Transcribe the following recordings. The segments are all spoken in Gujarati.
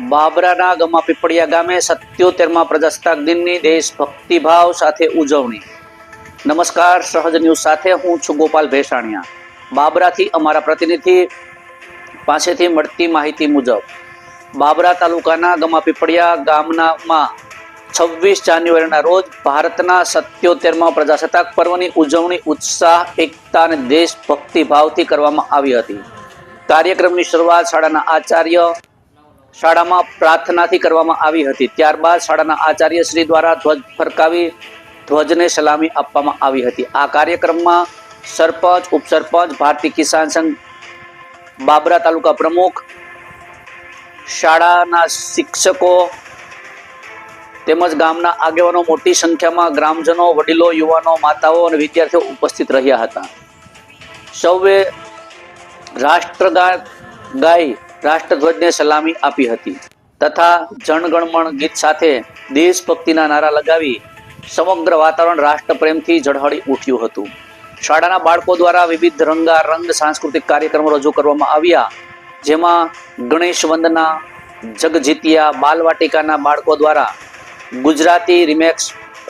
બાબરાના ગમા પીપળિયા ગામે સત્યોતેરમાં પ્રજાસત્તાક દિનની દેશભક્તિભાવ સાથે ઉજવણી. નમસ્કાર, સહજ ન્યૂઝ સાથે હું છું ગોપાલ ભેસાણિયા. બાબરાથી અમારા પ્રતિનિધિ પાસેથી મળતી માહિતી મુજબ, બાબરા તાલુકાના ગમા પીપળિયા ગામનામાં છવ્વીસ જાન્યુઆરીના રોજ ભારતના સત્યોતેરમાં પ્રજાસત્તાક પર્વની ઉજવણી, ઉત્સાહ, એકતા અને દેશભક્તિભાવથી કરવામાં આવી હતી. કાર્યક્રમની શરૂઆત શાળાના આચાર્ય શાળામાં પ્રાર્થનાથી કરવામાં આવી હતી. ત્યારબાદ શાળાના આચાર્ય શ્રી દ્વારા ધ્વજ ફરકાવી ધ્વજને સલામી આપવામાં આવી હતી. આ કાર્યક્રમમાં સરપંચ, ઉપસરપંચ, ભારતીય કિસાન સંઘ, બાબરા તાલુકા પ્રમુખ, શાળાના શિક્ષકો તેમજ ગામના આગેવાનો મોટી સંખ્યામાં ગ્રામજનો, વડીલો, યુવાનો, માતાઓ અને વિદ્યાર્થીઓ ઉપસ્થિત રહ્યા હતા. સૌએ રાષ્ટ્રગાન ગાઈ રાષ્ટ્રધ્વજને સલામી આપી હતી તથા જણગણમણ ગીત સાથે દેશભક્તિના નારા લગાવી સમગ્ર વાતાવરણ રાષ્ટ્રપ્રેમથી ઝળહળી ઉઠ્યું હતું. શાળાના બાળકો દ્વારા વિવિધ રંગારંગ સાંસ્કૃતિક કાર્યક્રમો રજૂ કરવામાં આવ્યા, જેમાં ગણેશ વંદના, જગજીતિયા, બાલવાટિકાના બાળકો દ્વારા ગુજરાતી રિમેક્સ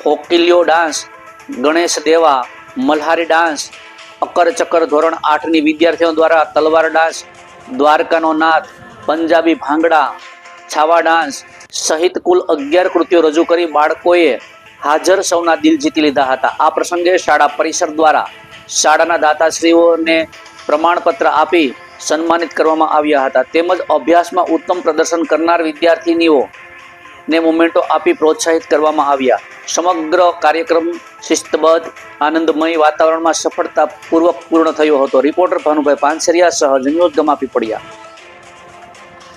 હોકિલિયો ડાન્સ, ગણેશ દેવા, મલ્હારી ડાન્સ અકર ચક્કર ધોરણ આઠની વિદ્યાર્થીઓ દ્વારા તલવાર ડાન્સ દ્વારકાનો નાથ, પંજાબી ભાંગડા, છાવા ડાન્સ સહિત કુલ અગિયાર કૃત્યો રજૂ કરી બાળકોએ હાજર સૌના દિલ જીતી લીધા હતા. આ પ્રસંગે શાળા પરિસર દ્વારા શાળાના દાતાશ્રીઓને પ્રમાણપત્ર આપી સન્માનિત કરવામાં આવ્યા હતા. તેમજ અભ્યાસમાં ઉત્તમ પ્રદર્શન કરનાર વિદ્યાર્થીનીઓ ને મોમેન્ટો આપી પ્રોત્સાહિત કરવામાં આવ્યા. સમગ્ર કાર્યક્રમ શિસ્તબદ્ધ, આનંદમય વાતાવરણમાં સફળતાપૂર્વક પૂર્ણ થયો હતો. રિપોર્ટર ભાનુભાઈ પાનસરિયા સહ ન્યૂઝ ગમાપી પડ્યા.